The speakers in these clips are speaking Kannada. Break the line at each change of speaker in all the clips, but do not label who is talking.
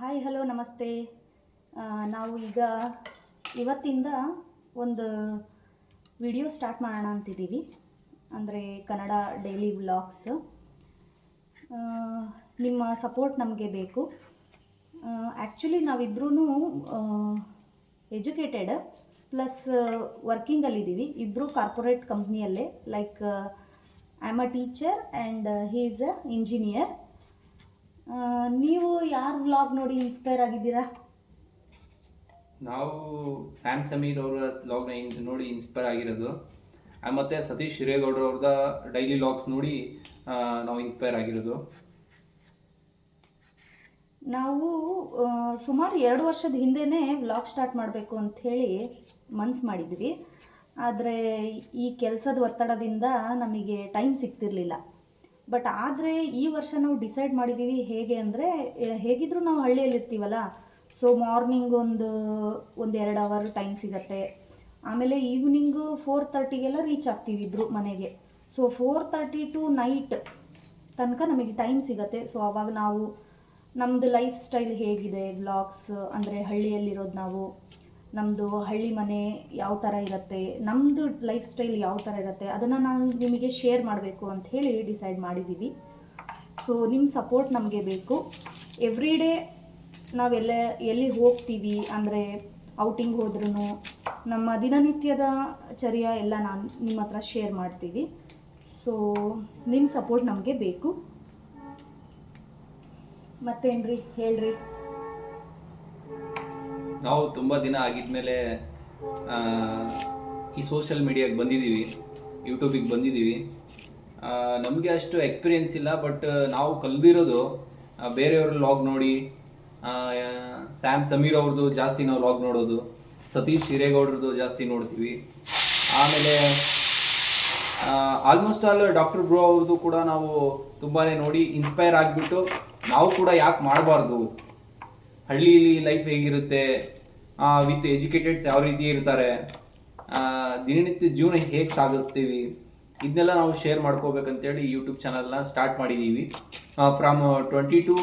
ಹಾಯ್ ಹಲೋ ನಮಸ್ತೆ. ನಾವು ಈಗ ಇವತ್ತಿಂದ ಒಂದು ವಿಡಿಯೋ ಸ್ಟಾರ್ಟ್ ಮಾಡೋಣ ಅಂತಿದ್ದೀವಿ. ಅಂದರೆ ಕನ್ನಡ ಡೈಲಿ ವ್ಲಾಗ್ಸ್ ನಿಮ್ಮ ಸಪೋರ್ಟ್ ನಮಗೆ ಬೇಕು. ಆ್ಯಕ್ಚುಲಿ ನಾವಿಬ್ಬರೂ ಎಜುಕೇಟೆಡ್ ಪ್ಲಸ್ ವರ್ಕಿಂಗಲ್ಲಿದ್ದೀವಿ ಇಬ್ಬರು corporate ಕಂಪ್ನಿಯಲ್ಲೇ like I am a teacher and he is a engineer ನೀವು ಯಾರ ವ್ಲಾಗ್ ನೋಡಿ ಇನ್ಸ್ಪೈರ್ ಆಗಿದ್ದೀರಾ?
ನಾವು ಸ್ಯಾಮ್ ಸಮೀರ್ ಅವರ ವ್ಲಾಗ್ನ ನೋಡಿ ಇನ್ಸ್ಪೈರ್ ಆಗಿರೋದು. ಮತ್ತು ಸತೀಶ್ ಹಿರೇಗೌಡರು ಅವ್ರದ ಡೈಲಿ ವ್ಲಾಗ್ಸ್ ನೋಡಿ ನಾವು ಇನ್ಸ್ಪೈರ್ ಆಗಿರೋದು.
ನಾವು ಸುಮಾರು ಎರಡು ವರ್ಷದ ಹಿಂದೆನೇ ವ್ಲಾಗ್ ಸ್ಟಾರ್ಟ್ ಮಾಡಬೇಕು ಅಂಥೇಳಿ ಮನ್ಸು ಮಾಡಿದ್ವಿ. ಆದರೆ ಈ ಕೆಲಸದ ಒತ್ತಡದಿಂದ ನಮಗೆ ಟೈಮ್ ಸಿಗ್ತಿರ್ಲಿಲ್ಲ. ಬಟ್ ಆದರೆ ಈ ವರ್ಷ ನಾವು ಡಿಸೈಡ್ ಮಾಡಿದ್ದೀವಿ ಹೇಗೆ ಅಂದರೆ ಹೇಗಿದ್ರೂ ನಾವು ಹಳ್ಳಿಯಲ್ಲಿರ್ತೀವಲ್ಲ ಸೊ ಮಾರ್ನಿಂಗ್ ಒಂದು ಒಂದು ಎರಡು ಅವರ್ ಟೈಮ್ ಸಿಗತ್ತೆ. ಆಮೇಲೆ ಈವ್ನಿಂಗು ಫೋರ್ ತರ್ಟಿಗೆಲ್ಲ ರೀಚ್ ಆಗ್ತೀವಿ ಇಬ್ಬರು ಮನೆಗೆ. So four thirty to night ತನಕ ನಮಗೆ ಟೈಮ್ ಸಿಗತ್ತೆ. ಸೊ ಅವಾಗ ನಾವು ನಮ್ಮದು ಲೈಫ್ ಸ್ಟೈಲ್ ಹೇಗಿದೆ ವ್ಲಾಗ್ಸ್ ಅಂದರೆ ಹಳ್ಳಿಯಲ್ಲಿರೋದು ನಾವು. ನಮ್ಮದು ಹಳ್ಳಿ ಮನೆ ಯಾವ ಥರ ಇರುತ್ತೆ ನಮ್ಮದು ಲೈಫ್ ಸ್ಟೈಲ್ ಯಾವ ಥರ ಇರುತ್ತೆ, ಅದನ್ನು ನಾನು ನಿಮಗೆ ಶೇರ್ ಮಾಡಬೇಕು ಅಂತ ಹೇಳಿ ಡಿಸೈಡ್ ಮಾಡಿದ್ದೀವಿ ಸೊ ನಿಮ್ಮ ಸಪೋರ್ಟ್ ನಮಗೆ ಬೇಕು. ಎವ್ರಿ ಡೇ ನಾವೆಲ್ಲ ಎಲ್ಲಿ ಹೋಗ್ತೀವಿ ಅಂದರೆ ಔಟಿಂಗ್ ಹೋದ್ರೂ ನಮ್ಮ ದಿನನಿತ್ಯದ ಚರ್ಯ ಎಲ್ಲ ನಾನು ನಿಮ್ಮ ಹತ್ರ ಶೇರ್ ಮಾಡ್ತೀವಿ. ಸೊ ನಿಮ್ಮ ಸಪೋರ್ಟ್ ನಮಗೆ ಬೇಕು. ಮತ್ತೇನು ರೀ ಹೇಳ್ರಿ?
ನಾವು ತುಂಬ ದಿನ ಆಗಿದ್ಮೇಲೆ ಈ ಸೋಷಿಯಲ್ ಮೀಡಿಯಾಗೆ ಬಂದಿದ್ದೀವಿ ಯೂಟ್ಯೂಬಿಗೆ ಬಂದಿದ್ದೀವಿ. ನಮಗೆ ಅಷ್ಟು ಎಕ್ಸ್ಪೀರಿಯೆನ್ಸ್ ಇಲ್ಲ ಬಟ್ ನಾವು ಕಲ್ದಿರೋದು ಬೇರೆಯವ್ರ ಲಾಗ್ ನೋಡಿ ಸ್ಯಾಮ್ ಸಮೀರ್ ಅವ್ರದ್ದು ಜಾಸ್ತಿ ನಾವು ಲಾಗ್ ನೋಡೋದು, ಸತೀಶ್ ಹಿರೇಗೌಡ್ರದ್ದು ಜಾಸ್ತಿ ನೋಡ್ತೀವಿ. ಆಮೇಲೆ ಆಲ್ಮೋಸ್ಟ್ ಆಲ್ ಡಾಕ್ಟರ್ ಬ್ರೋ ಅವ್ರದ್ದು ಕೂಡ ನಾವು ತುಂಬಾ ನೋಡಿ ಇನ್ಸ್ಪೈರ್ ಆಗಿಬಿಟ್ಟು, ನಾವು ಕೂಡ ಯಾಕೆ ಮಾಡಬಾರ್ದು? ಹಳ್ಳಿಲಿ ಲೈಫ್ ಹೇಗಿರುತ್ತೆ? ವಿತ್ ಎಜುಕೇಟೆಡ್ಸ್ ಯಾವ ರೀತಿ ಇರ್ತಾರೆ? ದಿನನಿತ್ಯ ಜೀವನ ಹೇಗೆ ಸಾಗಿಸ್ತೀವಿ? ಇದನ್ನೆಲ್ಲ ನಾವು ಶೇರ್ ಮಾಡ್ಕೋಬೇಕಂತೇಳಿ ಯೂಟ್ಯೂಬ್ ಚಾನಲ್ನ ಸ್ಟಾರ್ಟ್ ಮಾಡಿದ್ದೀವಿ from twenty two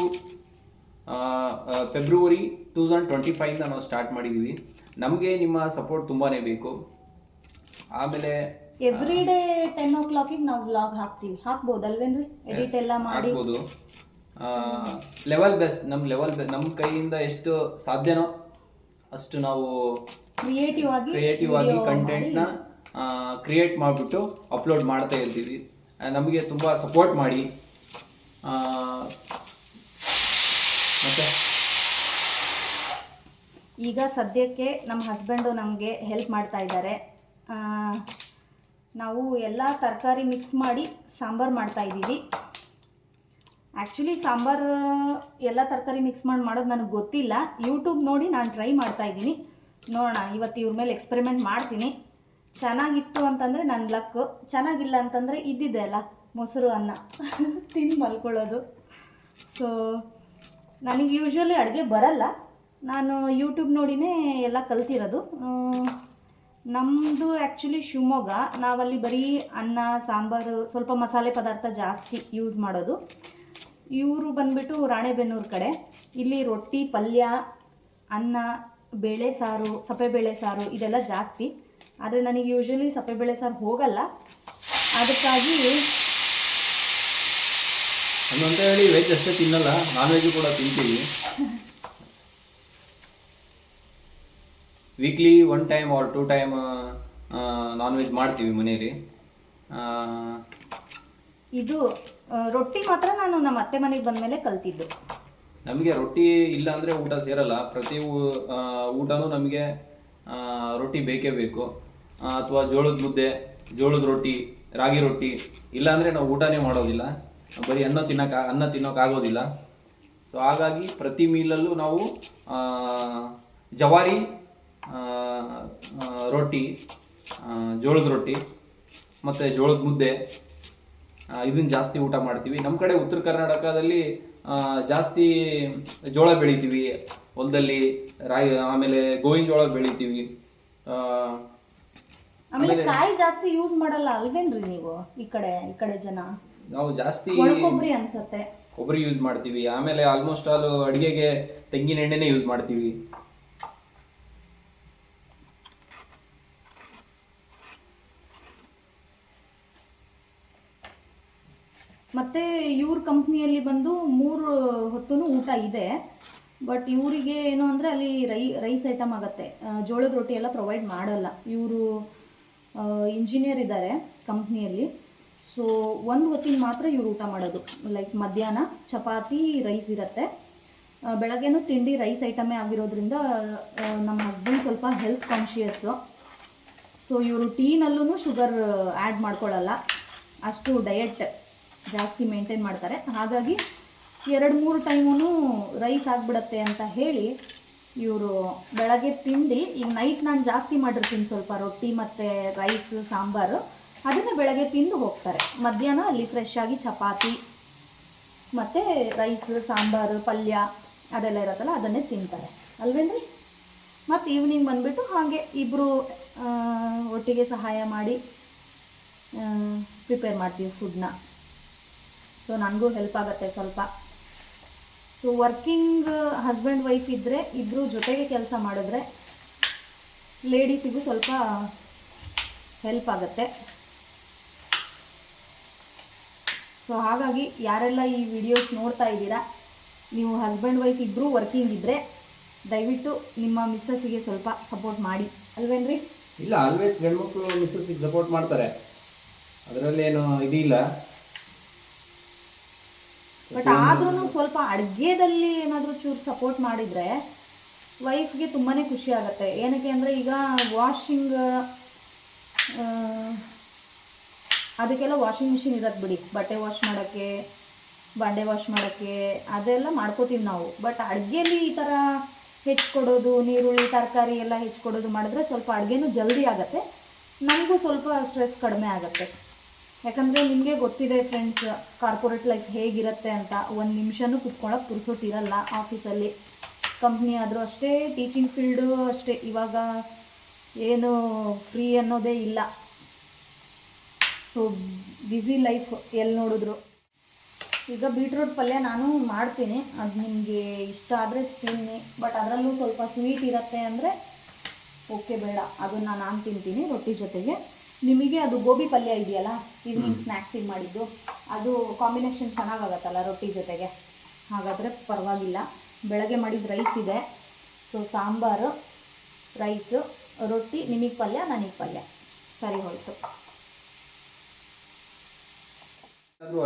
February two thousand twenty ಫೈವ್ನ ನಾವು ಸ್ಟಾರ್ಟ್ ಮಾಡಿದ್ದೀವಿ ನಮಗೆ ನಿಮ್ಮ ಸಪೋರ್ಟ್ ತುಂಬಾ ಬೇಕು. ಆಮೇಲೆ
ಎವ್ರಿ ಡೇ ಟೆನ್ ಓ ಕ್ಲಾಕಿಗೆ ನಾವು ವ್ಲಾಗ್ ಹಾಕ್ತೀವಿ. ಹಾಕ್ಬೋದಲ್ವೇನ್ರಿ? ಎಡಿಟ್ ಎಲ್ಲ ಮಾಡಿ.
ಆಗ್ಬೋದು ಲೆವೆಲ್ ಬೆಸ್ಟ್ ನಮ್ಮ ಲೆವೆಲ್ ನಮ್ಮ ಕೈಯಿಂದ ಎಷ್ಟು ಸಾಧ್ಯನೋ ಅಷ್ಟು ನಾವು
ಕ್ರಿಯೇಟಿವ್ ಆಗಿ
ಕ್ರಿಯೇಟಿವ್ ಆಗಿ
ಕಂಟೆಂಟ್
ಕಂಟೆಂಟ್ನ ಕ್ರಿಯೇಟ್ ಮಾಡಿಬಿಟ್ಟು ಅಪ್ಲೋಡ್ ಮಾಡ್ತಾ ಇರ್ತೀವಿ. ನಮಗೆ ತುಂಬ ಸಪೋರ್ಟ್ ಮಾಡಿ. ಮತ್ತೆ?
ಈಗ ಸದ್ಯಕ್ಕೆ ನಮ್ಮ ಹಸ್ಬೆಂಡು ನಮಗೆ ಹೆಲ್ಪ್ ಮಾಡ್ತಾ ಇದ್ದಾರೆ. ನಾವು ಎಲ್ಲ ತರಕಾರಿ ಮಿಕ್ಸ್ ಮಾಡಿ ಸಾಂಬಾರು ಮಾಡ್ತಾ ಇದ್ದೀವಿ. ಆ್ಯಕ್ಚುಲಿ ಸಾಂಬಾರು ಎಲ್ಲ ತರಕಾರಿ ಮಿಕ್ಸ್ ಮಾಡಿ, ಮಾಡೋದು ನನಗೆ ಗೊತ್ತಿಲ್ಲ. ಯೂಟ್ಯೂಬ್ ನೋಡಿ ನಾನು ಟ್ರೈ ಮಾಡ್ತಾ ಇದ್ದೀನಿ. ನೋಡೋಣ, ಇವತ್ತು ಇವ್ರ ಮೇಲೆ ಎಕ್ಸ್ಪೆರಿಮೆಂಟ್ ಮಾಡ್ತೀನಿ. ಚೆನ್ನಾಗಿತ್ತು ಅಂತಂದರೆ ನನ್ನ ಲಕ್ಕು ಚೆನ್ನಾಗಿಲ್ಲ ಅಂತಂದರೆ ಇದ್ದಿದೆ ಅಲ್ಲ, ಮೊಸರು, ಅನ್ನ. ತಿಂದು ಮಲ್ಕೊಳ್ಳೋದು. ಸೊ ನನಗೆ ಯೂಶ್ವಲಿ ಅಡುಗೆ ಬರಲ್ಲ. ನಾನು ಯೂಟ್ಯೂಬ್ ನೋಡಿನೇ ಎಲ್ಲ ಕಲ್ತಿರೋದು. ನಮ್ಮದು ಆ್ಯಕ್ಚುಲಿ ಶಿವಮೊಗ್ಗ. ನಾವಲ್ಲಿ ಬರೀ ಅನ್ನ, ಸಾಂಬಾರು, ಸ್ವಲ್ಪ ಮಸಾಲೆ ಪದಾರ್ಥ ಜಾಸ್ತಿ ಯೂಸ್ ಮಾಡೋದು. ಇವರು ಬಂದ್ಬಿಟ್ಟು ರಾಣೆಬೆನ್ನೂರು ಕಡೆ. ಇಲ್ಲಿ ರೊಟ್ಟಿ ಪಲ್ಯ ಅನ್ನ ಬೇಳೆ ಸಾರು ಸಪ್ಪೆಬೇಳೆ ಸಾರು ಇದೆಲ್ಲ ಜಾಸ್ತಿ. ಆದರೆ ನನಗೆ ಯೂಶ್ವಲಿ ಸಪ್ಪೆಬೇಳೆ ಸಾರು ಹೋಗಲ್ಲ. ಅದಕ್ಕಾಗಿ
ಹಂಗಂತ ಹೇಳಿ ವೆಜ್ ಅಷ್ಟೇ ತಿನ್ನಲ್ಲ ನಾನ್ ವೆಜ್ ಕೂಡ ತಿಂತೀವಿ. Weekly one time or two time non veg ಮಾಡ್ತೀವಿ ಮನೇಲಿ. ಆ,
ಇದು ರೊಟ್ಟಿ ಮಾತ್ರ ನಾನು ನಮ್ಮ ಅತ್ತೆ ಮನೆಗೆ ಬಂದಮೇಲೆ ಕಲ್ತಿದ್ದು.
ನಮಗೆ ರೊಟ್ಟಿ ಇಲ್ಲ ಅಂದ್ರೆ ಊಟ ಸೇರಲ್ಲ. ಪ್ರತಿ ಊ- ನಮಗೆ ರೊಟ್ಟಿ ಬೇಕೇ ಬೇಕು. ಅಥವಾ ಜೋಳದ ಮುದ್ದೆ, ಜೋಳದ ರೊಟ್ಟಿ, ರಾಗಿ ರೊಟ್ಟಿ, ಇಲ್ಲ ಅಂದ್ರೆ ನಾವು ಊಟನೇ ಮಾಡೋದಿಲ್ಲ. ಬರೀ ಅನ್ನ ತಿನ್ನಕ, ಅನ್ನ ತಿನ್ನೋಕ್ಕಾಗೋದಿಲ್ಲ ಸೊ ಹಾಗಾಗಿ ಪ್ರತಿ ಮೀಲಲ್ಲೂ ನಾವು ಜವಾರಿ ರೊಟ್ಟಿ ಜೋಳದ ರೊಟ್ಟಿ, ಮತ್ತು ಜೋಳದ ಮುದ್ದೆ ಇದನ್ನು ಜಾಸ್ತಿ ಊಟ ಮಾಡ್ತೀವಿ. ನಮ್ಮ ಕಡೆ ಉತ್ತರ ಕರ್ನಾಟಕದಲ್ಲಿ ಜಾಸ್ತಿ ಜೋಳ ಬೆಳಿತೀವಿ. ಹೊಲದಲ್ಲಿ ರಾಗಿ ಆಮೇಲೆ ಗೋವಿನ ಜೋಳ ಬೆಳಿತೀವಿ.
ಆಮೇಲೆ- ಕಾಯಿ ಜಾಸ್ತಿ ಯೂಸ್ ಮಾಡಲ್ಲ ಅಲ್ವೇನ್ರಿ ನೀವು ಈ ಕಡೆ ಈ ಕಡೆ ಜನ?
ನಾವು ಜಾಸ್ತಿ
ಕೊಬ್ಬರಿ ಅನ್ಸುತ್ತೆ.
ಕೊಬ್ಬರಿ ಯೂಸ್ ಮಾಡ್ತೀವಿ. ಆಮೇಲೆ ಆಲ್ಮೋಸ್ಟ್ ಆಲ್ ಅಡಿಗೆಗೆ ತೆಂಗಿನ ಎಣ್ಣೆನೇ ಯೂಸ್ ಮಾಡ್ತೀವಿ.
ಮತ್ತು ಇವ್ರ ಕಂಪ್ನಿಯಲ್ಲಿ ಬಂದು ಮೂರು ಹೊತ್ತು ಊಟ ಇದೆ. ಬಟ್ ಇವರಿಗೆ ಏನು ಅಂದರೆ ಅಲ್ಲಿ ರೈ ರೈಸ್ ಐಟಮ್ ಆಗುತ್ತೆ. ಜೋಳದ ರೊಟ್ಟಿ ಎಲ್ಲ ಪ್ರೊವೈಡ್ ಮಾಡಲ್ಲ. ಇವರು ಇಂಜಿನಿಯರ್ ಇದ್ದಾರೆ ಕಂಪ್ನಿಯಲ್ಲಿ ಸೊ ಒಂದು ಹೊತ್ತಿನ ಮಾತ್ರ ಇವರು ಊಟ ಮಾಡೋದು. ಲೈಕ್ ಮಧ್ಯಾಹ್ನ ಚಪಾತಿ ರೈಸ್ ಇರುತ್ತೆ. ಬೆಳಗ್ಗೆನೂ ತಿಂಡಿ ರೈಸ್ ಐಟಮೇ ಆಗಿರೋದ್ರಿಂದ ನಮ್ಮ ಹಸ್ಬೆಂಡ್ ಸ್ವಲ್ಪ ಹೆಲ್ತ್ ಕಾನ್ಷಿಯಸ್ಸು ಸೊ ಇವರು ಟೀನಲ್ಲೂ ಶುಗರ್ ಆ್ಯಡ್ ಮಾಡ್ಕೊಳ್ಳಲ್ಲ ಅಷ್ಟು ಡಯಟ್ ಜಾಸ್ತಿ ಮೇಂಟೈನ್ ಮಾಡ್ತಾರೆ. ಹಾಗಾಗಿ ಎರಡು ಮೂರು ಟೈಮೂ ರೈಸ್ ಆಗಿಬಿಡತ್ತೆ ಅಂತ ಹೇಳಿ ಇವರು ಬೆಳಗ್ಗೆ ತಿಂಡಿ, ಈಗ ನೈಟ್ ನಾನು ಜಾಸ್ತಿ ಮಾಡಿರ್ತೀನಿ ಸ್ವಲ್ಪ ರೊಟ್ಟಿ ಮತ್ತು ರೈಸ್ ಸಾಂಬಾರು. ಅದನ್ನು ಬೆಳಗ್ಗೆ ತಿಂದು ಹೋಗ್ತಾರೆ. ಮಧ್ಯಾಹ್ನ ಅಲ್ಲಿ ಫ್ರೆಶ್ ಆಗಿ ಚಪಾತಿ ಮತ್ತು ರೈಸ್ ಸಾಂಬಾರು, ಪಲ್ಯ ಅದೆಲ್ಲ ಇರುತ್ತಲ್ಲ, ಅದನ್ನೇ ತಿಂತಾರೆ. ಅಲ್ವೇನ್ರಿ? ಮತ್ತು ಈವ್ನಿಂಗ್ ಬಂದುಬಿಟ್ಟು ಹಾಗೆ ಇಬ್ಬರು ಒಟ್ಟಿಗೆ ಸಹಾಯ ಮಾಡಿ ಪ್ರಿಪೇರ್ ಮಾಡ್ತೀವಿ ಫುಡ್ನ ಸೊ ನನಗೂ ಹೆಲ್ಪ್ ಆಗುತ್ತೆ ಸ್ವಲ್ಪ. ಸೊ ವರ್ಕಿಂಗ್ ಹಸ್ಬೆಂಡ್ ವೈಫ್ ಇದ್ದರೆ ಇಬ್ಬರು ಜೊತೆಗೆ ಕೆಲಸ ಮಾಡಿದ್ರೆ ಲೇಡೀಸಿಗೂ ಸ್ವಲ್ಪ ಹೆಲ್ಪ್ ಆಗುತ್ತೆ. ಸೊ ಹಾಗಾಗಿ ಯಾರೆಲ್ಲ ಈ ವಿಡಿಯೋಸ್ ನೋಡ್ತಾ ಇದ್ದೀರಾ, ನೀವು ಹಸ್ಬೆಂಡ್ ವೈಫ್ ಇಬ್ಬರೂ ವರ್ಕಿಂಗ್ ಇದ್ದರೆ ದಯವಿಟ್ಟು ನಿಮ್ಮ ಮಿಸ್ಸಸ್ಸಿಗೆ ಸ್ವಲ್ಪ ಸಪೋರ್ಟ್ ಮಾಡಿ. ಅಲ್ವೇನ್ರಿ?
ಇಲ್ಲ ಆಲ್ವೇಸ್ ಗಂಡ್ಮಕ್ಳು ಮಿಸ್ಸಸ್ಸಿಗೆ ಸಪೋರ್ಟ್ ಮಾಡ್ತಾರೆ. ಅದರಲ್ಲೇನು ಇದಿಲ್ಲ.
ಬಟ್ ಆದ್ರೂ ಸ್ವಲ್ಪ ಅಡ್ಗೆದಲ್ಲಿ ಏನಾದರೂ ಚೂರು ಸಪೋರ್ಟ್ ಮಾಡಿದ್ರೆ ವೈಫ್ಗೆ ತುಂಬಾನೇ ಖುಷಿ ಆಗುತ್ತೆ. ಏನಕ್ಕೆ ಅಂದರೆ ಈಗ ವಾಷಿಂಗ್ ಅದಕ್ಕೆಲ್ಲ ವಾಷಿಂಗ್ ಮಿಷಿನ್ ಇರತ್ತೆ ಬಿಡಿ. ಬಟ್ಟೆ ವಾಶ್ ಮಾಡೋಕ್ಕೆ ಬಾಂಡೆ ವಾಶ್ ಮಾಡೋಕ್ಕೆ ಅದೆಲ್ಲ ಮಾಡ್ಕೋತೀವಿ ನಾವು. ಬಟ್ ಅಡುಗೆಯಲ್ಲಿ ಈ ಥರ ಹೆಚ್ಕೊಡೋದು ನೀರುಳ್ಳಿ ತರಕಾರಿ ಎಲ್ಲ ಹೆಚ್ಕೊಡೋದು ಮಾಡಿದ್ರೆ ಸ್ವಲ್ಪ ಅಡುಗೆನೂ ಜಲ್ದಿ ಆಗುತ್ತೆ. ನಮಗೂ ಸ್ವಲ್ಪ ಸ್ಟ್ರೆಸ್ ಕಡಿಮೆ ಆಗುತ್ತೆ. ಯಾಕಂದರೆ ನಿಮಗೆ ಗೊತ್ತಿದೆ ಫ್ರೆಂಡ್ಸ್ ಕಾರ್ಪೊರೇಟ್ ಲೈಫ್ ಹೇಗಿರುತ್ತೆ ಅಂತ. ಒಂದು ನಿಮಿಷನೂ ಕುತ್ಕೊಳ್ಳೋಕೆ ಪುರ್ಸೊತ್ತಿರಲ್ಲ ಆಫೀಸಲ್ಲಿ ಕಂಪ್ನಿ ಆದರೂ ಅಷ್ಟೇ ಟೀಚಿಂಗ್ ಫೀಲ್ಡು ಅಷ್ಟೇ. ಇವಾಗ ಏನು ಫ್ರೀ ಅನ್ನೋದೇ ಇಲ್ಲ. ಸೊ ಬ್ಯುಸಿ ಲೈಫ್ ಎಲ್ಲಿ ನೋಡಿದ್ರು? ಈಗ ಬೀಟ್ರೂಟ್ ಪಲ್ಯ ನಾನು ಮಾಡ್ತೀನಿ. ಅದು ನಿಮಗೆ ಇಷ್ಟ ಆದರೆ ತಿನ್ನಿ. ಬಟ್ ಅದರಲ್ಲೂ ಸ್ವಲ್ಪ ಸ್ವೀಟ್ ಇರುತ್ತೆ ಅಂದರೆ ಓಕೆ ಬೇಡ. ಅದನ್ನು ನಾನು ತಿಂತೀನಿ ರೊಟ್ಟಿ ಜೊತೆಗೆ. ನಿಮಗೆ ಅದು ಗೋಬಿ ಪಲ್ಯ ಇದೆಯಲ್ಲ ಈವ್ನಿಂಗ್ ಸ್ನ್ಯಾಕ್ಸಿಗೆ ಮಾಡಿದ್ದು ಅದು ಕಾಂಬಿನೇಷನ್ ಚೆನ್ನಾಗಾಗತ್ತಲ್ಲ ರೊಟ್ಟಿ ಜೊತೆಗೆ. ಹಾಗಾದರೆ ಪರವಾಗಿಲ್ಲ. ಬೆಳಗ್ಗೆ ಮಾಡಿದ ರೈಸ್ ಇದೆ. ಸೊ ಸಾಂಬಾರು ರೈಸು ರೊಟ್ಟಿ ನಿಮಗೆ ಪಲ್ಯ ನನಗೆ ಪಲ್ಯ. ಸರಿ ಹೋಯಿತು.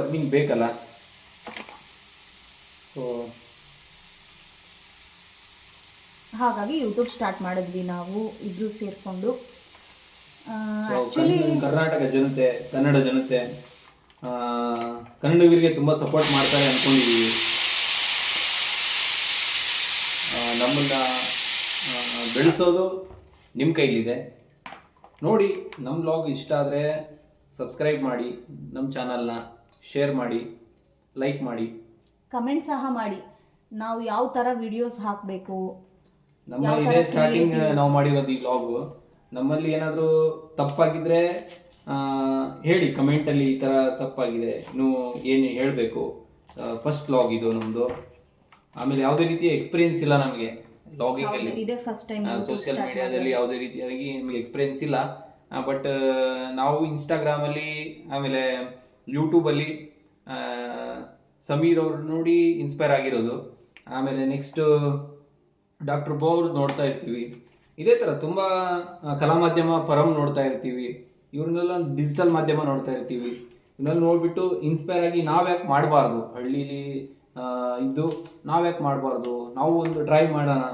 ಅರ್ನಿಂಗ್ ಬೇಕಲ್ಲ? ಸೊ
ಹಾಗಾಗಿ ಯೂಟ್ಯೂಬ್ ಸ್ಟಾರ್ಟ್ ಮಾಡಿದ್ವಿ ನಾವು ಇಬ್ಬರು ಸೇರಿಕೊಂಡು.
ಕರ್ನಾಟಕ ಜನತೆ ಕನ್ನಡ ಜನತೆ ಕನ್ನಡಿಗರಿಗೆ ತುಂಬ ಸಪೋರ್ಟ್ ಮಾಡ್ತಾರೆ ಅಂದ್ಕೊಂಡಿದ್ದೀವಿ ನಮ್ಮನ್ನ ಬೆಳೆಸೋದು ನಿಮ್ಮ ಕೈಲಿದೆ. ನೋಡಿ ನಮ್ಮ ಬ್ಲಾಗ್ ಇಷ್ಟ ಆದರೆ ಸಬ್ಸ್ಕ್ರೈಬ್ ಮಾಡಿ ನಮ್ಮ ಚಾನಲ್ನ ಶೇರ್ ಮಾಡಿ ಲೈಕ್ ಮಾಡಿ.
ಕಮೆಂಟ್ ಸಹ ಮಾಡಿ. ನಾವು ಯಾವ ಥರ ವಿಡಿಯೋಸ್ ಹಾಕಬೇಕು?
ನಮ್ಮ ಇದೇ ಸ್ಟಾರ್ಟಿಂಗ್ ನಾವು ಮಾಡಿರೋದು ಈ ವ್ಲಾಗು ನಮ್ಮಲ್ಲಿ ಏನಾದರೂ ತಪ್ಪಾಗಿದ್ರೆ ಹೇಳಿ ಕಮೆಂಟಲ್ಲಿ ಈ ಥರ ತಪ್ಪಾಗಿದೆ. ಇನ್ನು ಏನು ಹೇಳಬೇಕು? ಫಸ್ಟ್ ಲಾಗ್ ಇದು ನಮ್ಮದು ಆಮೇಲೆ ಯಾವುದೇ ರೀತಿಯ ಎಕ್ಸ್ಪೀರಿಯನ್ಸ್ ಇಲ್ಲ ನಮಗೆ. ಲಾಗಿಂಗಲ್ಲಿ
ಇದೇ ಫಸ್ಟ್ ಟೈಮ್
ಸೋಷಿಯಲ್ ಮೀಡಿಯಾದಲ್ಲಿ ಯಾವುದೇ ರೀತಿಯಾಗಿ ನಮಗೆ ಎಕ್ಸ್ಪೀರಿಯನ್ಸ್ ಇಲ್ಲ. ಬಟ್ ನಾವು ಇನ್ಸ್ಟಾಗ್ರಾಮಲ್ಲಿ ಆಮೇಲೆ ಯೂಟ್ಯೂಬಲ್ಲಿ ಸಮೀರ್ ಅವ್ರು ನೋಡಿ ಇನ್ಸ್ಪೈರ್ ಆಗಿರೋದು. ಆಮೇಲೆ ನೆಕ್ಸ್ಟ್ ಡಾಕ್ಟರ್ ಬೋ ಅವ್ರದ್ದು ನೋಡ್ತಾ ಇರ್ತೀವಿ. ಇದೇ ಥರ ತುಂಬ ಕಲಾ ಮಾಧ್ಯಮ ಪರಂ ನೋಡ್ತಾ ಇರ್ತೀವಿ. ಇವ್ರನ್ನೆಲ್ಲ ಡಿಜಿಟಲ್ ಮಾಧ್ಯಮ ನೋಡ್ತಾ ಇರ್ತೀವಿ. ಇವನ್ನೆಲ್ಲ ನೋಡ್ಬಿಟ್ಟು ಇನ್ಸ್ಪೈರ್ ಆಗಿ ನಾವ್ಯಾಕೆ ಮಾಡಬಾರ್ದು? ಹಳ್ಳೀಲಿ ಇದ್ದು ಇದ್ದು ನಾವ್ಯಾಕೆ ಮಾಡಬಾರ್ದು? ನಾವು ಒಂದು ಟ್ರೈ ಮಾಡೋಣ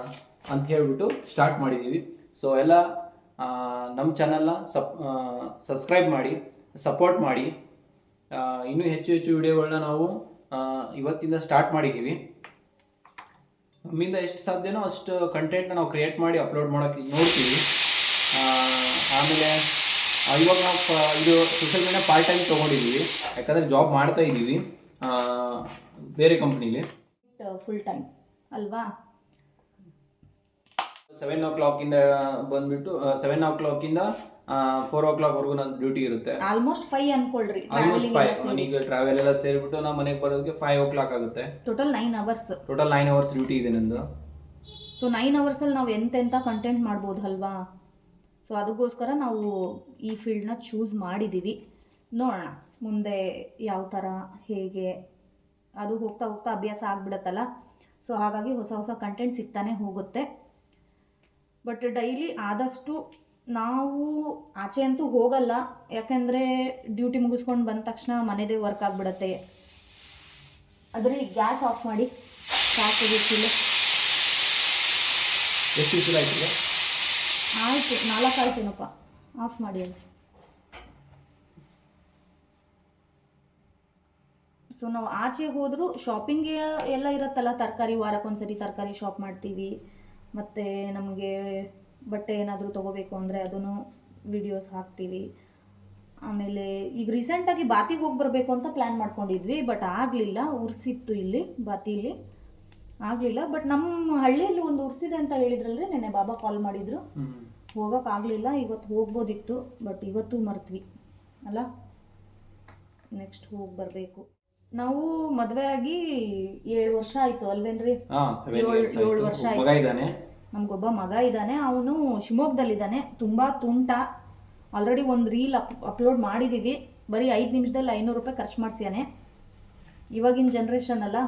ಅಂತ ಹೇಳ್ಬಿಟ್ಟು ಸ್ಟಾರ್ಟ್ ಮಾಡಿದ್ದೀವಿ ಸೊ ಎಲ್ಲ ನಮ್ಮ ಚಾನಲ್ನ ಸಪ್ ಸಬ್ಸ್ಕ್ರೈಬ್ ಮಾಡಿ ಸಪೋರ್ಟ್ ಮಾಡಿ. ಇನ್ನೂ ಹೆಚ್ಚು ಹೆಚ್ಚು ವಿಡಿಯೋಗಳನ್ನ ನಾವು ಇವತ್ತಿಂದ ಸ್ಟಾರ್ಟ್ ಮಾಡಿದ್ದೀವಿ ನಮ್ಮಿಂದ ಎಷ್ಟು ಸಾಧ್ಯನೋ ಅಷ್ಟು ಕಂಟೆಂಟ್ನ ನಾವು ಕ್ರಿಯೇಟ್ ಮಾಡಿ ಅಪ್ಲೋಡ್ ಮಾಡೋಕ್ಕೆ ನೋಡ್ತೀವಿ. ಆಮೇಲೆ ಇವಾಗ ನಾವು ಇದು ಸೋಷಿಯಲ್ ಮೀಡಿಯಾ ಪಾರ್ಟ್ ಟೈಮ್ ತೊಗೊಂಡಿದ್ದೀವಿ ಯಾಕಂದರೆ ಜಾಬ್ ಮಾಡ್ತಾ ಇದ್ದೀವಿ. ಬೇರೆ ಕಂಪ್ನೀಲಿ
ಫುಲ್ ಟೈಮ್ ಅಲ್ವಾ?
ಸೆವೆನ್ ಓ ಕ್ಲಾಕಿಂದ ಬಂದುಬಿಟ್ಟು ಸೆವೆನ್ ಓ ಕ್ಲಾಕಿಂದ ಫೋರ್ ಓ ಕ್ಲಾಕ್ವರೆಗೂ ನನ್ನ ಡ್ಯೂಟಿ ಇರುತ್ತೆ.
ಆಲ್ಮೋಸ್ಟ್ ಫೈವ್ ಅನ್ಕೊಳ್ರಿ
ಆಲ್ಮೋಸ್ಟ್ ಫೈವ್ ಈಗ ಟ್ರಾವೆಲ್ ಎಲ್ಲ ಸೇರಿಬಿಟ್ಟು ನಾವು ಮನೆಗೆ ಬರೋದಕ್ಕೆ ಫೈವ್ ಓ ಕ್ಲಾಕ್ ಆಗುತ್ತೆ.
Total nine hours
total nine hours duty ಇದೆ ನಂದು.
ಸೊ ನೈನ್ ಅವರ್ಸಲ್ಲಿ ನಾವು ಎಂತೆಂಥ ಕಂಟೆಂಟ್ ಮಾಡ್ಬೋದು ಅಲ್ವಾ? ಸೊ ಅದಕ್ಕೋಸ್ಕರ ನಾವು ಈ ಫೀಲ್ಡ್ನ ಚೂಸ್ ಮಾಡಿದ್ದೀವಿ ನೋಡೋಣ ಮುಂದೆ ಯಾವ ಥರ ಹೇಗೆ ಅದು ಹೋಗ್ತಾ ಹೋಗ್ತಾ ಅಭ್ಯಾಸ ಆಗ್ಬಿಡತ್ತಲ್ಲ? ಸೊ ಹಾಗಾಗಿ ಹೊಸ ಹೊಸ ಕಂಟೆಂಟ್ ಸಿಗ್ತಾನೆ ಹೋಗುತ್ತೆ. ಬಟ್ ಡೈಲಿ ಆದಷ್ಟು ನಾವು ಆಚೆ ಅಂತೂ ಹೋಗಲ್ಲ. ಯಾಕಂದರೆ ಡ್ಯೂಟಿ ಮುಗಿಸ್ಕೊಂಡು ಬಂದ ತಕ್ಷಣ ಮನೆದೇ ವರ್ಕ್ ಆಗಿಬಿಡತ್ತೆ. ಅದರಲ್ಲಿ ಗ್ಯಾಸ್ ಆಫ್ ಮಾಡಿ ಸಾಕು ಬಿಸಿಲು ಆಯ್ತು ನಾಲ್ಕು ಆಯ್ತೇನಪ್ಪ. ಆಫ್ ಮಾಡಿ ಅಲ್ಲಿ ಸೊ ನಾವು ಆಚೆ ಹೋದರೂ ಶಾಪಿಂಗ್ ಎಲ್ಲ ಇರುತ್ತಲ್ಲ ತರಕಾರಿ ವಾರಕ್ಕೊಂದ್ಸರಿ ತರಕಾರಿ ಶಾಪ್ ಮಾಡ್ತೀವಿ. ಮತ್ತು ನಮಗೆ ಬಟ್ಟೆ ಏನಾದರೂ ತೊಗೋಬೇಕು ಅಂದರೆ ಅದನ್ನು ವಿಡಿಯೋಸ್ ಹಾಕ್ತೀವಿ. ಆಮೇಲೆ ಈಗ ರೀಸೆಂಟಾಗಿ ಬಾತಿಗೆ ಹೋಗಿ ಬರಬೇಕು ಅಂತ ಪ್ಲ್ಯಾನ್ ಮಾಡ್ಕೊಂಡಿದ್ವಿ ಬಟ್ ಆಗಲಿಲ್ಲ. ಉರ್ಸಿತ್ತು ಇಲ್ಲಿ ಬಾತಿಲಿ. ಆಗಲಿಲ್ಲ ಬಟ್ ನಮ್ಮ ಹಳ್ಳಿಯಲ್ಲಿ ಒಂದು ಉರ್ಸಿದೆ ಅಂತ ಹೇಳಿದ್ರಲ್ರಿ ನೆನ್ನೆ ಬಾಬಾ ಕಾಲ್ ಮಾಡಿದ್ರು. ಹೋಗೋಕ್ಕಾಗಲಿಲ್ಲ ಇವತ್ತು ಹೋಗ್ಬೋದಿತ್ತು ಬಟ್ ಇವತ್ತು ಮರ್ತ್ವಿ ಅಲ್ಲ? ನೆಕ್ಸ್ಟ್ ಹೋಗಿ ಬರಬೇಕು. ನಾವು ಮದುವೆ ಆಗಿ ಏಳು ವರ್ಷ ಆಯ್ತು ಅಲ್ವೇನ್ರಿ? ಏಳು ವರ್ಷ
ಆಯ್ತು.
ನಮಗೊಬ್ಬ ಮಗ ಇದ್ದಾನೆ ಅವನು ಶಿವಮೊಗ್ಗದಲ್ಲಿದ್ದಾನೆ, ತುಂಬ ತುಂಟ. ಆಲ್ರೆಡಿ ಒಂದು ರೀಲ್ ಅಪ್ ಅಪ್ಲೋಡ್ ಮಾಡಿದ್ದೀವಿ ಬರೀ ಐದು ನಿಮಿಷದಲ್ಲಿ ಐನೂರು ರೂಪಾಯಿ ಖರ್ಚು ಮಾಡಿಸ್ಯಾನೆ. ಇವಾಗಿನ ಜನ್ರೇಷನ್ ಅಲ್ಲ,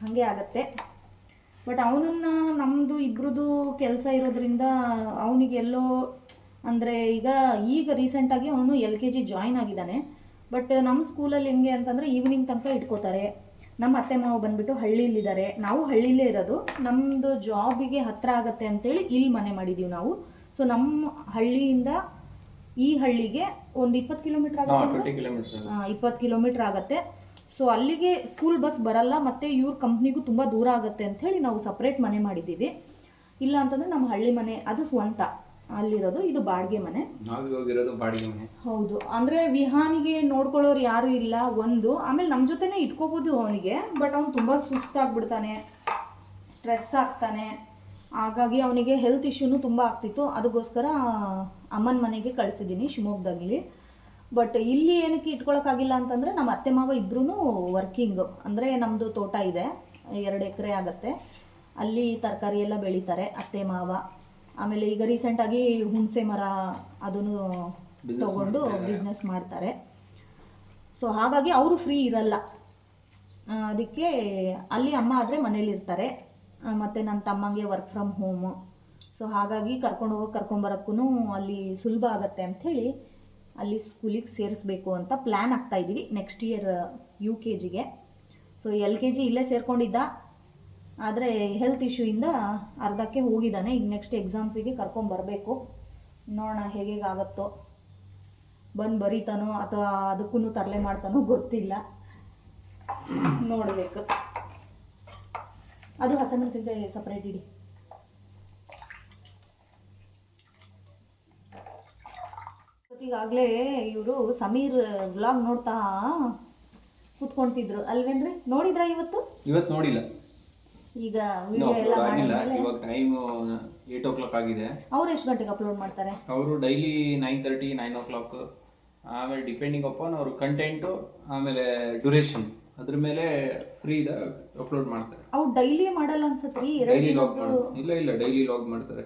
ಹಾಗೆ ಆಗತ್ತೆ. ಬಟ್ ಅವನನ್ನು ನಮ್ಮದು ಇಬ್ರದ್ದು ಕೆಲಸ ಇರೋದ್ರಿಂದ ಅವನಿಗೆ ಎಲ್ಲೋ, ಅಂದರೆ ಈಗ ಈಗ ರೀಸೆಂಟಾಗಿ ಅವನು ಎಲ್ ಕೆ ಜಿ ಜಾಯ್ನ್ ಆಗಿದ್ದಾನೆ. ಬಟ್ ನಮ್ಮ ಸ್ಕೂಲಲ್ಲಿ ಹೆಂಗೆ ಅಂತಂದರೆ ಈವ್ನಿಂಗ್ ತನಕ ಇಟ್ಕೋತಾರೆ. ನಮ್ಮ ಅತ್ತೆ ಮಾವು ಬಂದ್ಬಿಟ್ಟು ಹಳ್ಳಿಲಿದ್ದಾರೆ ನಾವು ಹಳ್ಳಿಲೇ ಇರೋದು. ನಮ್ಮದು ಜಾಬಿಗೆ ಹತ್ತಿರ ಆಗತ್ತೆ ಅಂತೇಳಿ ಇಲ್ಲಿ ಮನೆ ಮಾಡಿದ್ದೀವಿ ನಾವು. ಸೊ ನಮ್ಮ ಹಳ್ಳಿಯಿಂದ ಈ ಹಳ್ಳಿಗೆ ಒಂದು ಇಪ್ಪತ್ತು ಕಿಲೋಮೀಟರ್ ಆಗುತ್ತೆ ಇಪ್ಪತ್ತು ಕಿಲೋಮೀಟರ್ ಆಗುತ್ತೆ. ಸೊ ಅಲ್ಲಿಗೆ ಸ್ಕೂಲ್ ಬಸ್ ಬರಲ್ಲ ಮತ್ತೆ ಇವ್ರ ಕಂಪ್ನಿಗೂ ತುಂಬ ದೂರ ಆಗುತ್ತೆ ಹೇಳಿ ನಾವು ಸಪ್ರೇಟ್ ಮನೆ ಮಾಡಿದ್ದೀವಿ ಇಲ್ಲ ಅಂತಂದ್ರೆ ನಮ್ಮ ಹಳ್ಳಿ ಮನೆ ಅದು ಸ್ವಂತ. ಅಲ್ಲಿರೋದು ಇದು ಬಾಡಿಗೆ ಮನೆ.
ಬಾಡಿಗೆ ಮನೆ.
ಹೌದು. ಅಂದ್ರೆ ವಿಹಾನಿಗೆ ನೋಡ್ಕೊಳ್ಳೋರು ಯಾರು ಇಲ್ಲ ಒಂದು. ಆಮೇಲೆ ನಮ್ಮ ಜೊತೆನೇ ಇಟ್ಕೋಬಹುದು ಅವನಿಗೆ ಬಟ್ ಅವ್ನು ತುಂಬ ಸುಸ್ತಾಗ್ಬಿಡ್ತಾನೆ. ಸ್ಟ್ರೆಸ್ ಆಗ್ತಾನೆ. ಹಾಗಾಗಿ ಅವನಿಗೆ ಹೆಲ್ತ್ ಇಶ್ಯೂನು ತುಂಬ ಆಗ್ತಿತ್ತು. ಅದಕ್ಕೋಸ್ಕರ ಅಮ್ಮನ ಮನೆಗೆ ಕಳಿಸಿದ್ದೀನಿ ಶಿವಮೊಗ್ಗದಲ್ಲಿ. ಬಟ್ ಇಲ್ಲಿ ಏನಕ್ಕೆ ಇಟ್ಕೊಳಕ್ಕಾಗಿಲ್ಲ ಅಂತಂದರೆ ನಮ್ಮ ಅತ್ತೆ ಮಾವ ಇಬ್ಬರೂ ವರ್ಕಿಂಗ್ ಅಂದರೆ ನಮ್ಮದು ತೋಟ ಇದೆ. ಎರಡು ಎಕರೆ ಆಗುತ್ತೆ. ಅಲ್ಲಿ ತರಕಾರಿ ಎಲ್ಲ ಬೆಳೀತಾರೆ ಅತ್ತೆ ಮಾವ. ಆಮೇಲೆ ಈಗ ರೀಸೆಂಟಾಗಿ ಹುಣಸೆ ಮರ ಅದನ್ನು ತಗೊಂಡು ಬಿಸ್ನೆಸ್ ಮಾಡ್ತಾರೆ. ಸೊ ಹಾಗಾಗಿ ಅವರು ಫ್ರೀ ಇರಲ್ಲ. ಅದಕ್ಕೆ ಅಲ್ಲಿ ಅಮ್ಮ ಆದರೆ ಮನೇಲಿರ್ತಾರೆ ಇರ್ತಾರೆ. ಮತ್ತೆ ನನ್ನ ತಮ್ಮಂಗೆ ವರ್ಕ್ ಫ್ರಮ್ ಹೋಮು ಸೊ ಹಾಗಾಗಿ ಕರ್ಕೊಂಡು ಹೋಗಿ ಕರ್ಕೊಂಬರೋಕ್ಕೂ ಅಲ್ಲಿ ಸುಲಭ ಆಗತ್ತೆ ಅಂಥೇಳಿ ಅಲ್ಲಿ ಸ್ಕೂಲಿಗೆ ಸೇರಿಸ್ಬೇಕು ಅಂತ ಪ್ಲ್ಯಾನ್ ಆಗ್ತಾ ಇದ್ದೀವಿ ನೆಕ್ಸ್ಟ್ ಇಯರ್ ಯು ಕೆ ಜಿಗೆ ಸೊ ಎಲ್ ಕೆ ಜಿ ಇಲ್ಲೇ ಸೇರ್ಕೊಂಡಿದ್ದ. ಆದರೆ ಹೆಲ್ತ್ ಇಶ್ಯೂಯಿಂದ ಅರ್ಧಕ್ಕೆ ಹೋಗಿದ್ದಾನೆ. ಈಗ ನೆಕ್ಸ್ಟ್ ಎಕ್ಸಾಮ್ಸಿಗೆ ಕರ್ಕೊಂಬರಬೇಕು ನೋಡೋಣ ಹೇಗೇಗಾಗತ್ತೋ ಬಂದು ಬರೀತಾನೋ ಅಥವಾ ಅದಕ್ಕೂ ತರಲೆ ಮಾಡ್ತಾನೋ ಗೊತ್ತಿಲ್ಲ. ನೋಡಬೇಕು. ಅದು ಹಸಿಮೆಣಸಿನ್ಕಾಯಿ ಸಪ್ರೇಟ್ ಇಡಿ. ಈಗಾಗಲೇ ಇವರು ಸಮೀರ್ ವ್ಲಾಗ್ ನೋಡ್ತಾ ಕೂತ್ಕೊಂತಿದ್ರು ಅಲ್ವೇನ್ರಿ? ನೋಡಿದ್ರಾ ಇವತ್ತು?
ಇವತ್ತು ನೋಡಿಲ್ಲ.
ಈಗ ವಿಡಿಯೋ ಎಲ್ಲ
ಆಗಿಲ್ಲ.
ಮಾಡಿದ್ಮೇಲೆ
ಇವಾಗ ಟೈಮ್ ಏಟ್ ಓ ಕ್ಲಾಕ್ ಆಗಿದೆ.
ಅವ್ರು ಎಷ್ಟು ಗಂಟೆಗೆ ಅಪ್ಲೋಡ್ ಮಾಡ್ತಾರೆ?
ಅವರು daily nine thirty nine o'clock ಆಮೇಲೆ ಡಿಪೆಂಡಿಂಗ್ ಅಪಾನ್ ಅವ್ರ ಕಂಟೆಂಟು ಆಮೇಲೆ ಡ್ಯೂರೇಷನ್ ಅದ್ರ ಮೇಲೆ ಫ್ರೀ ಇದೆ ಅಪ್ಲೋಡ್ ಮಾಡ್ತಾರೆ.
ಅವ್ರು ಡೈಲಿ ಮಾಡಲ್ಲ ಅನ್ಸತ್ರಿ ಎರಡು
ಡೈಲಿ ಲಾಗ್
ದಿನದ್ದು?
ಮಾಡ್ತಾರೆ ಇಲ್ಲ ಇಲ್ಲ ಡೈಲಿ ಲಾಗ್ ಮಾಡ್ತಾರೆ.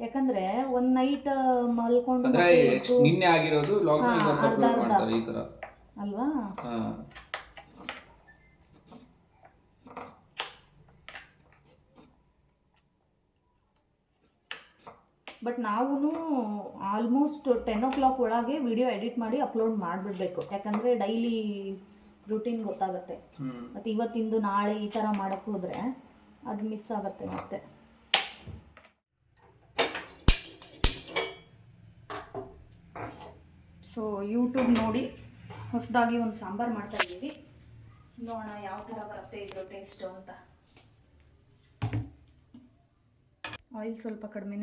ಯಾಕಂದ್ರೆ ಒಂದ್ ನೈಟ್ ಮಲ್ಕೊಂಡು
ಅಂದ್ರೆ
ಮತ್ತೆ ಎದ್ದು-
ನಿನ್ನೆ ಆಗಿರೋದು ಲಾಗ್
ಹಾ, ಅರ್ಧ
ಅಪ್ಲೋಡ್
ಅರ್ಧ.
ಮಾಡ್ತಾರೆ ಈ ತರ.
ಅಲ್ವಾ?
ಹಾ.
ಬಟ್ ನಾವು ಆಲ್ಮೋಸ್ಟ್ ಟೆನ್ ಓ ಕ್ಲಾಕ್ ಒಳಗೆ ವಿಡಿಯೋ ಎಡಿಟ್ ಮಾಡಿ ಅಪ್ಲೋಡ್ ಮಾಡಿಬಿಡ್ಬೇಕು. ಯಾಕಂದರೆ ಡೈಲಿ ರೂಟೀನ್ ಗೊತ್ತಾಗುತ್ತೆ. ಮತ್ತೆ ಇವತ್ತಿಂದು ನಾಳೆ ಈ ಥರ ಮಾಡೋಕ್ಕೆ ಹೋದರೆ ಅದು ಮಿಸ್ ಆಗುತ್ತೆ ಮತ್ತೆ. ಸೊ ಯೂಟ್ಯೂಬ್ ನೋಡಿ ಹೊಸದಾಗಿ ಒಂದು ಸಾಂಬಾರು ಮಾಡ್ತಾ ಇದ್ದೀವಿ ನೋಡೋಣ ಯಾವ ಥರ ಬರುತ್ತೆ ಇದು ಟೇಸ್ಟು ಅಂತ. आयिल स्वल कड़मे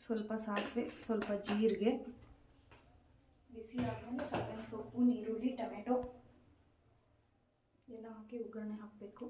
स्वल ससवे स्वल जी ಹಾಕಿ ಒಗ್ಗರಣೆ ಹಾಕಬೇಕು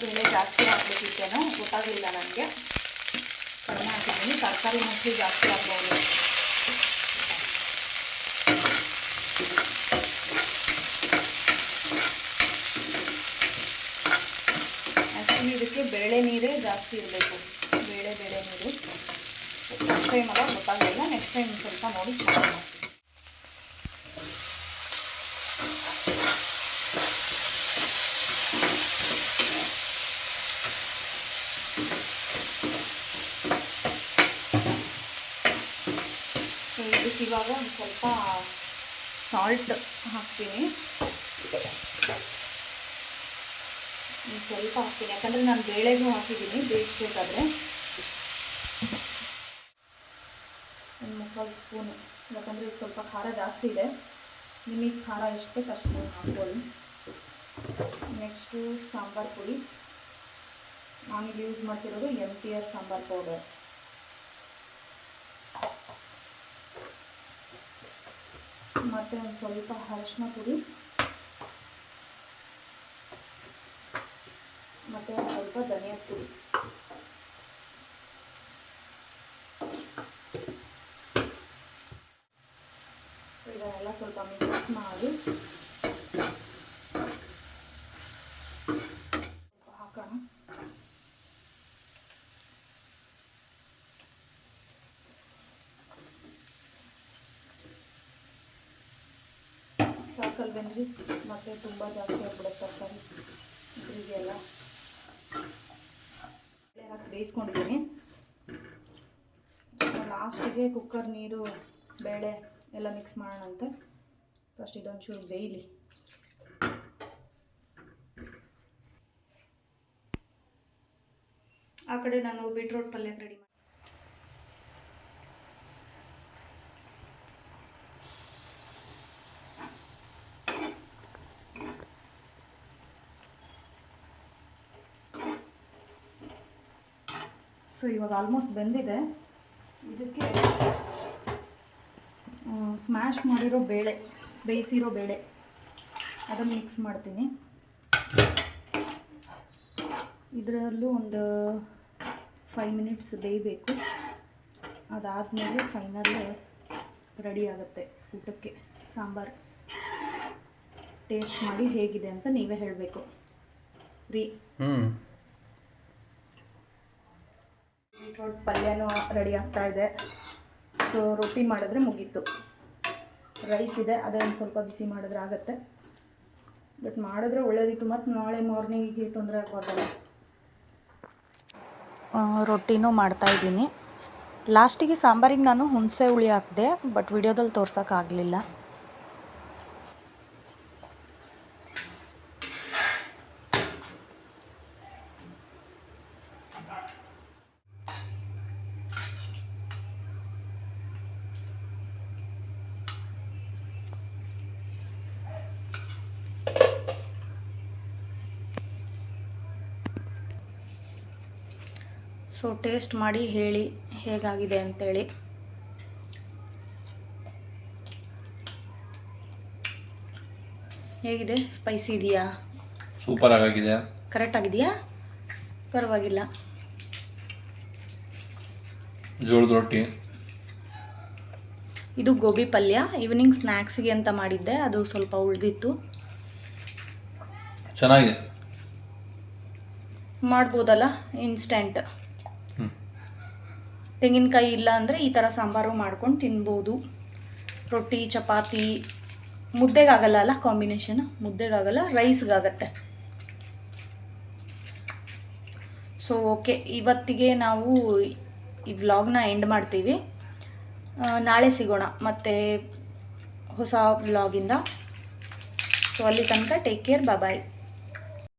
ಬೇಳೆ ಜಾಸ್ತಿ ಹಾಕ್ಬೇಕಿತ್ತೇನೋ ಗೊತ್ತಾಗಲಿಲ್ಲ ನನಗೆ. ಕಡಿಮೆ ಹಾಕಿದ್ದೀನಿ. ತರಕಾರಿ ಮೋಸ್ಟ್ಲಿ ಜಾಸ್ತಿ ಆಗ್ಬೋದು. ಆ್ಯಕ್ಚುಲಿ ಇದಕ್ಕೆ ಬೇಳೆ ನೀರೇ ಜಾಸ್ತಿ ಇರಬೇಕು. ಬೇಳೆ ಬೇಳೆ ನೀರು. ಫಸ್ಟ್ ಟೈಮ್ ಅಲ್ಲ, ಗೊತ್ತಾಗಲಿಲ್ಲ. ನೆಕ್ಸ್ಟ್ ಟೈಮ್ ಸ್ವಲ್ಪ ನೋಡಿ ಚೆನ್ನಾಗಿ ಮಾಡ್ತೀನಿ ಸೊ ಇದಕ್ಕೆ ಇವಾಗ ಒಂದು ಸ್ವಲ್ಪ ಸಾಲ್ಟ್ ಹಾಕ್ತೀನಿ. ಸ್ವಲ್ಪ ಹಾಕ್ತೀನಿ. ಯಾಕಂದರೆ ನಾನು ಬೇಳೆಗೂ ಹಾಕಿದ್ದೀನಿ ಬೇಯಿಸ್ಬೇಕಾದ್ರೆ ಒಂದು ಮುಕ್ಕಾಲು ಸ್ಪೂನು. ಯಾಕಂದರೆ ಇದು ಸ್ವಲ್ಪ ಖಾರ ಜಾಸ್ತಿ ಇದೆ. ನಿಮಗೆ ಖಾರ ಎಷ್ಟು ಬೇಕು ಅಷ್ಟು ಹಾಕ್ಕೊಳ್ಳಿ ನೆಕ್ಸ್ಟು ಸಾಂಬಾರು ಪುಡಿ. ನಾನಿಲ್ಲಿ ಯೂಸ್ ಮಾಡ್ತಿರೋದು M T R sambar powder ಮತ್ತು ಒಂದು ಸ್ವಲ್ಪ ಅರಿಶಿನ ಪುಡಿ. ಮತ್ತು ಒಂದು ಸ್ವಲ್ಪ ಧನಿಯಾ ಪುಡಿ. ಸೊ ಇದನ್ನೆಲ್ಲ ಸ್ವಲ್ಪ ಮಿಕ್ಸ್ ಮಾಡಿ ಸ್ವಲ್ಪ ಹಾಕೋಣ ಸಾಕಲ್ವೇನ್ರಿ ಮತ್ತೆ ತುಂಬ ಜಾಸ್ತಿ ಆಗ್ಬಿಡುತ್ತೆ ತರಕಾರಿ, ಹೀಗೆಲ್ಲ. ಹಾಕಿ ಬೇಯಿಸ್ಕೊಂಡಿದ್ದೀನಿ. ಲಾಸ್ಟಿಗೆ ಕುಕ್ಕರ್ ನೀರು, ಬೇಳೆ ಎಲ್ಲ ಮಿಕ್ಸ್ ಮಾಡೋಣಂತೆ. ಫಸ್ಟ್ ಇದೊಂಚೂರು ಬೇಯಲಿ. ಆ ಕಡೆ ನಾನು ಬೀಟ್ರೋಟ್ ಪಲ್ಯ ರೆಡಿ ಸೊ ಇವಾಗ ಆಲ್ಮೋಸ್ಟ್ ಬೆಂದಿದೆ. ಇದಕ್ಕೆ ಸ್ಮ್ಯಾಶ್ ಮಾಡಿರೋ ಬೇಳೆ, ಬೇಯಿಸಿರೋ ಬೇಳೆ. ಅದನ್ನು ಮಿಕ್ಸ್ ಮಾಡ್ತೀನಿ. ಇದರಲ್ಲೂ ಒಂದು ಫೈವ್ ಮಿನಿಟ್ಸ್ ಬೇಯಬೇಕು. ಅದಾದಮೇಲೆ ಫೈನಲ್ ರೆಡಿ ಆಗುತ್ತೆ ಊಟಕ್ಕೆ. ಸಾಂಬಾರು. ಟೇಸ್ಟ್ ಮಾಡಿ ಹೇಗಿದೆ ಅಂತ ನೀವೇ ಹೇಳಬೇಕು. ರೀ. ಬೀಟ್ರೋಟ್ ಪಲ್ಯನೂ ರೆಡಿ ಆಗ್ತಾ ಇದೆ. ಸೊ ರೊಟ್ಟಿ ಮಾಡಿದ್ರೆ ಮುಗೀತು. ರೈಸ್ ಇದೆ, ಅದೇ ಒಂದು ಸ್ವಲ್ಪ ಬಿಸಿ ಮಾಡಿದ್ರೆ ಆಗುತ್ತೆ. ಬಟ್ ಮಾಡಿದ್ರೆ ಒಳ್ಳೇದಿತ್ತು. ಮತ್ತು ನಾಳೆ ಮಾರ್ನಿಂಗಿಗೆ ತೊಂದರೆ ಆಗೋದಿಲ್ಲ.
ರೊಟ್ಟಿನೂ ಮಾಡ್ತಾಯಿದ್ದೀನಿ ಲಾಸ್ಟಿಗೆ ಸಾಂಬಾರಿಗೆ ನಾನು ಹುಣಸೆ ಹುಳಿ ಹಾಕಿದೆ ಬಟ್ ವಿಡಿಯೋದಲ್ಲಿ ತೋರ್ಸೋಕ್ಕಾಗಲಿಲ್ಲ ಸೊ ಟೇಸ್ಟ್ ಮಾಡಿ ಹೇಳಿ ಹೇಗಾಗಿದೆ ಅಂತೇಳಿ. ಹೇಗಿದೆ? ಸ್ಪೈಸಿ ಇದೆಯಾ?
ಸೂಪರ್ ಆಗಿದೆ
ಕರೆಕ್ಟ್ ಆಗಿದೆಯಾ? ಪರವಾಗಿಲ್ಲ.
ಜೋಳದ ರೊಟ್ಟಿ.
ಇದು ಗೋಬಿ ಪಲ್ಯ. ಈವ್ನಿಂಗ್ ಸ್ನ್ಯಾಕ್ಸ್ಗೆ ಅಂತ ಮಾಡಿದ್ದೆ. ಅದು ಸ್ವಲ್ಪ ಉಳಿದಿತ್ತು.
ಚೆನ್ನಾಗಿದೆ.
ಮಾಡ್ಬೋದಲ್ಲ? ಇನ್ಸ್ಟೆಂಟ್. ತೆಂಗಿನಕಾಯಿ ಇಲ್ಲ ಅಂದರೆ ಈ ಥರ ಸಾಂಬಾರು ಮಾಡ್ಕೊಂಡು ತಿನ್ಬೋದು. ರೊಟ್ಟಿ, ಚಪಾತಿ, ಮುದ್ದೆಗಾಗಲ್ಲ ಅಲ್ಲ ಕಾಂಬಿನೇಷನ್ ಮುದ್ದೆಗಾಗಲ್ಲ ರೈಸ್ಗಾಗತ್ತೆ ಸೊ ಓಕೆ ಇವತ್ತಿಗೆ ನಾವು ಈ ವ್ಲಾಗ್ನ ಎಂಡ್ ಮಾಡ್ತೀವಿ. ನಾಳೆ ಸಿಗೋಣ. ಮತ್ತು
ಹೊಸ ವ್ಲಾಗಿಂದ ಸೊ ಅಲ್ಲಿ ತನಕ ಟೇಕ್ ಕೇರ್ ಬಾಯ್